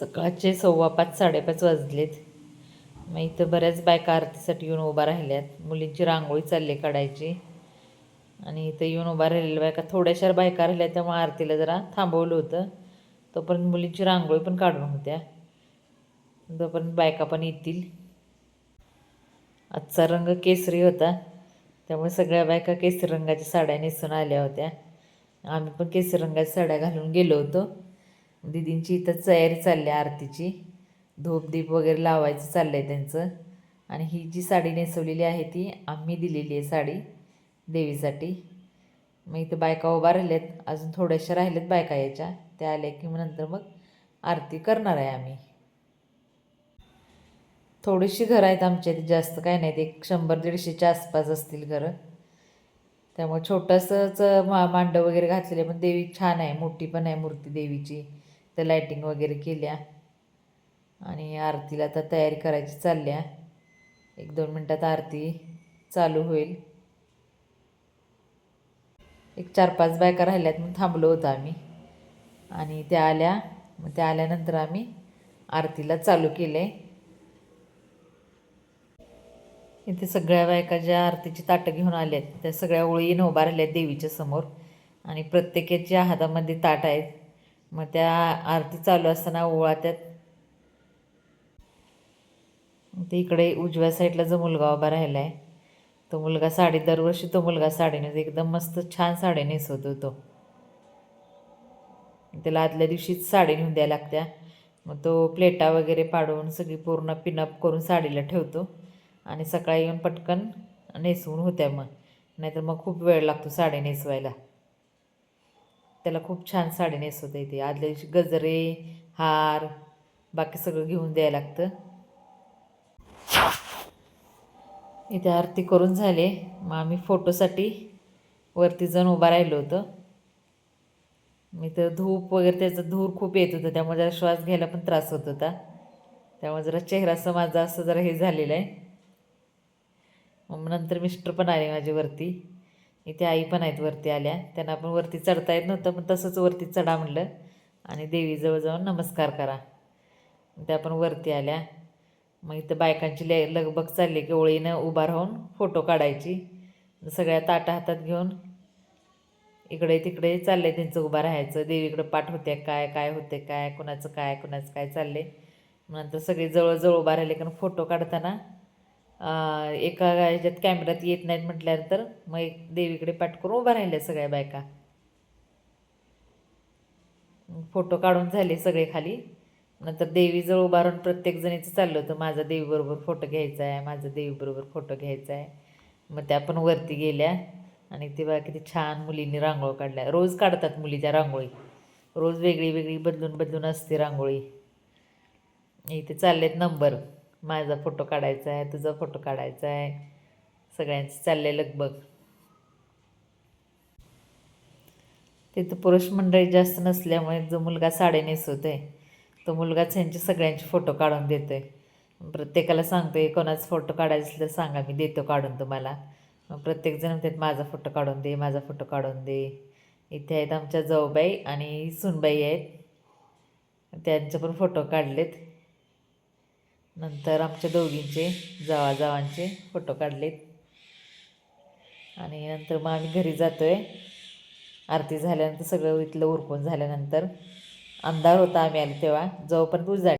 सकाळचे सव्वा पाच साडेपाच वाजलेत. मग इथं बऱ्याच बायका आरतीसाठी येऊन उभा राहिल्यात. मुलींची रांगोळी चालली काढायची. आणि इथं येऊन उभा राहिलेल्या बायका थोड्याशा बायका राहिल्या त्यामुळे आरतीला जरा थांबवलं होतं. तोपर्यंत मुलींची रांगोळी पण काढून होत्या. तोपर्यंत बायका पण येतील. आजचा रंग केसरी होता. त्यामुळे सगळ्या बायका केसरी रंगाच्या साड्या नेसून आल्या होत्या. आम्ही पण केसरी रंगाच्या साड्या घालून गेलो होतो. दिदींची इथं तयारी चालली आहे आरतीची. धूपदीप वगैरे लावायचं चाललं आहे त्यांचं. आणि ही जी साडी नेसवलेली आहे ती आम्ही दिलेली आहे साडी देवीसाठी. मग इथं बायका उभा राहिल्यात. अजून थोड्याशा राहिल्यात बायका यायच्या त्या आल्या की मग नंतर मग आरती करणार आहे आम्ही. थोडीशी घरं आहेत आमच्या इथे. जास्त काय नाहीत. एक शंभर दीडशेच्या आसपास असतील घरं. त्यामुळे छोटंसंच मा मांडव वगैरे घातलेले पण देवी छान आहे. मोठी पण आहे मूर्ती देवीची. तर लायटिंग वगैरे केल्या. आणि आरतीला आता तयारी करायची चालल्या. एक दोन मिनटात आरती चालू होईल. एक चार पाच बायका राहिल्यात म्हणून थांबलो होतो आम्ही. आणि त्या आल्या. मग त्या आल्यानंतर आम्ही आरतीला चालू केलं आहे इथे सगळ्या बायका ज्या आरतीची ताटं घेऊन आल्या आहेत त्या सगळ्या ओळीनं उभा राहिल्या आहेत देवीच्या समोर. आणि प्रत्येकाच्या हातामध्ये ताट आहेत. मग त्या आरती चालू असताना ओळा त्यात. ते इकडे उजव्या साईडला जो मुलगा उभा राहिला आहे तो मुलगा साडी दरवर्षी तो मुलगा साडीने एकदम मस्त छान साडी नेसवतो तो. त्याला आदल्या दिवशीच साडी नेऊन द्यायला लागत्या. मग तो प्लेटा वगैरे पाडून सगळी पूर्ण पिनअप करून साडीला ठेवतो आणि सकाळी येऊन पटकन नेसवून होत्या मग. नाहीतर मग खूप वेळ लागतो साडी नेसवायला. त्याला खूप छान साडी नेसवता येते. आदल्या दिवशी गजरे हार बाकी सगळं घेऊन द्यायला लागतं. इथे आरती करून झाले. मग आम्ही फोटोसाठी वरती जण उभा राहिलो होतो. मी तर धूप वगैरे त्याचं धूर खूप येत होतं. त्यामुळे जरा श्वास घ्यायला पण त्रास होत होता. त्यामुळे जरा चेहरा असं माझा असं जरा हे झालेलं आहे. मग नंतर मिस्टर पण आले माझ्यावरती. वरती इथे आई पण आहेत वरती आल्या. त्यांना पण वरती चढता येत नव्हतं पण तसंच वरती चढा म्हणलं. आणि देवीजवळ जाऊन नमस्कार करा. त्या पण वरती आल्या. मग इथं बायकांची ले लगबग चालली की ओळीनं उभा राहून फोटो काढायची. सगळ्या ताटा हातात घेऊन इकडे तिकडे चालले त्यांचं उभं राहायचं. देवीकडं पाठ होते काय काय होते काय कुणाचं काय कुणाचं काय चाललंय. नंतर सगळे जवळजवळ उभा राहिले कारण फोटो काढताना एका ह्याच्यात कॅमेऱ्यात येत नाहीत म्हटल्यानंतर मग एक देवीकडे पाठ करून उभा राहिल्या सगळ्या बायका. फोटो काढून झाले सगळे खाली. नंतर देवीजवळ उभा राहून चाललं होतं. माझा देवीबरोबर फोटो घ्यायचा आहे. माझा देवीबरोबर फोटो घ्यायचा आहे. मग त्या पण वरती गेल्या. आणि ते बघा किती छान मुलींनी रांगोळी काढल्या. रोज काढतात मुलीच्या रांगोळी. रोज वेगळी वेगळी बदलून बदलून असते रांगोळी. इथे चाललेत नंबर. माझा फोटो काढायचा आहे तुझा फोटो काढायचा आहे. सगळ्यांचं चाललंय लगबग तिथं पुरुष मंडळी जास्त नसल्यामुळे जो मुलगा साडे नेसवत आहे तो मुलगाच ह्यांचे सगळ्यांचे फोटो काढून देतो आहे प्रत्येकाला सांगतो आहे कोणाचा फोटो काढायचा असेल तर सांगा मी देतो काढून तुम्हाला. मग प्रत्येकजण म्हणतात माझा फोटो काढून दे माझा फोटो काढून दे. इथे आहेत आमच्या जाऊबाई आणि सुनबाई आहेत. त्यांचे पण फोटो काढलेत. नंतर आमच्या दोघींचे जावा जावांचे फोटो काढलेत. आणि नंतर मग आम्ही घरी जातो आहे आरती झाल्यानंतर सगळं इथलं उरकून झाल्यानंतर अंधार होता आम्ही आलो तेव्हा. जाऊ पण उजाड